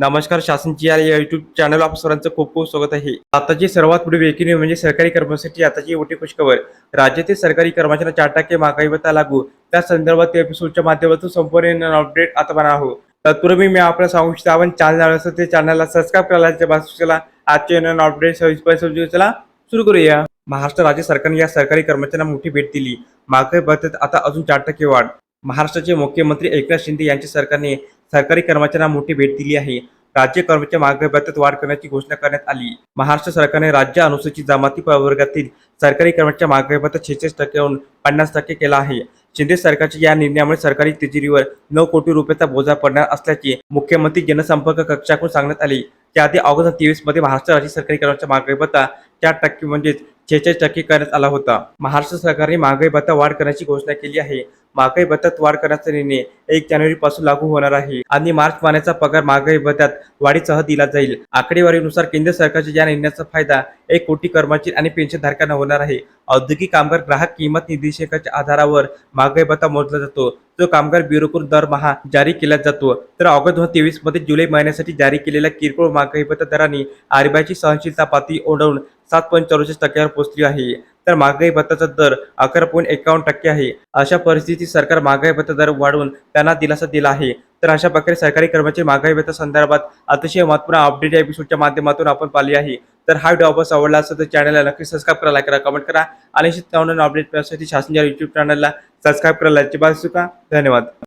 नमस्कार शासनची या YouTube channel आप सरांचं खूप खूप स्वागत आहे. आताची सर्वात पुढे वेगळी न्यूज म्हणजे सरकारी कर्मचाऱ्यांची आताची मोठी खुशखबर. राज्यातील सरकारी कर्मचाऱ्यांना चार टक्के महागाई भत्ता लागू. त्या संदर्भात एपिसोडच्या माध्यमातून संपूर्ण अपडेट आता बना आहोत. तत्पूर्वी मी आपल्याला सांगू इच्छितो आपण चॅनल ते चॅनलला सबस्क्राईब करायला बाजूला आजचे नवीन अपडेट सविस्तर चला सुरू करूया. महाराष्ट्र राज्य सरकारने या सरकारी कर्मचाऱ्यांना मोठी भेट दिली. महागाई भत्त्यात आता अजून चार टक्के वाढ. महाराष्ट्राचे मुख्यमंत्री एकनाथ शिंदे यांच्या सरकारने सरकारी कर्मचाऱ्यांना मोठी भेट दिली आहे. राज्य कर्मचारी महागाई भत्त्यात वाढ करण्याची घोषणा करण्यात आली. महाराष्ट्र सरकारने राज्य अनुसूचित जमाती प्रवर्गातील सरकारी कर्मचारी महागाई भत्ता छेचाळीस टक्क्याहून पन्नास टक्के केला आहे. शिंदे सरकारच्या या निर्णयामुळे सरकारी तिजोरीवर नऊ कोटी रुपयाचा बोजा पडणार असल्याचे मुख्यमंत्री जनसंपर्क कक्षाकडून सांगण्यात आले. त्याआधी ऑगस्ट तेवीसमध्ये महाराष्ट्र राज्य सरकारी कर्मचारी महागाई भत्ता चार टक्के म्हणजेच छेचाळीस टक्के करण्यात आला होता. महाराष्ट्र सरकारने महागाई भत्ता वाढ करण्याची घोषणा केली आहे. महागाई भत्त्यात वाढ करण्याचा निर्णय एक जानेवारी पासून लागू होणार आहे. आणि मार्च महिन्याचा पगार महागाई भत्त्यात वाढीसह दिला जाईल. आकडेवारीनुसार केंद्र सरकारच्या या निर्णयाचा फायदा एक कोटी कर्मचारी आणि पेन्शनधारकांना होणार आहे. औद्योगिक कामगार ग्राहक किंमत निर्देशकाच्या आधारावर महागाई भत्ता मोजला जातो. जो कामगार ब्युरोकडून दरमहा जारी केला जातो. तर ऑगस्ट दोन हजार तेवीसमध्ये जुलै महिन्यासाठी जारी केलेल्या किरकोळ महागाई भत्ता दरांनी आरबीआयची सहनशीलता पातळी ओढवून सात पॉईंट चौसष्ट टक्क्यावर पोहोचली आहे. तर महागाई भत्ताचा दर अकरा पॉईंट एकावन्न टक्के आहे. अशा परिस्थितीत सरकार महागाई भत्ता दर वाढवून त्यांना दिलासा दिला आहे. तर अशा प्रकारे सरकारी कर्मचारी महागाई भत्ता संदर्भात अतिशय महत्त्वपूर्ण अपडेट या एपिसोडच्या माध्यमातून आपण पाहिली आहे. तर हा व्हिडिओ आपण आवडला असेल तर चॅनलला नक्की सबस्क्राईब करा लाईक करा कमेंट करा आणि नवनवीन अपडेट मिळण्यासाठी शासनाच्या युट्यूब चॅनलला सबस्क्राईब करायला अजिबात चुका धन्यवाद.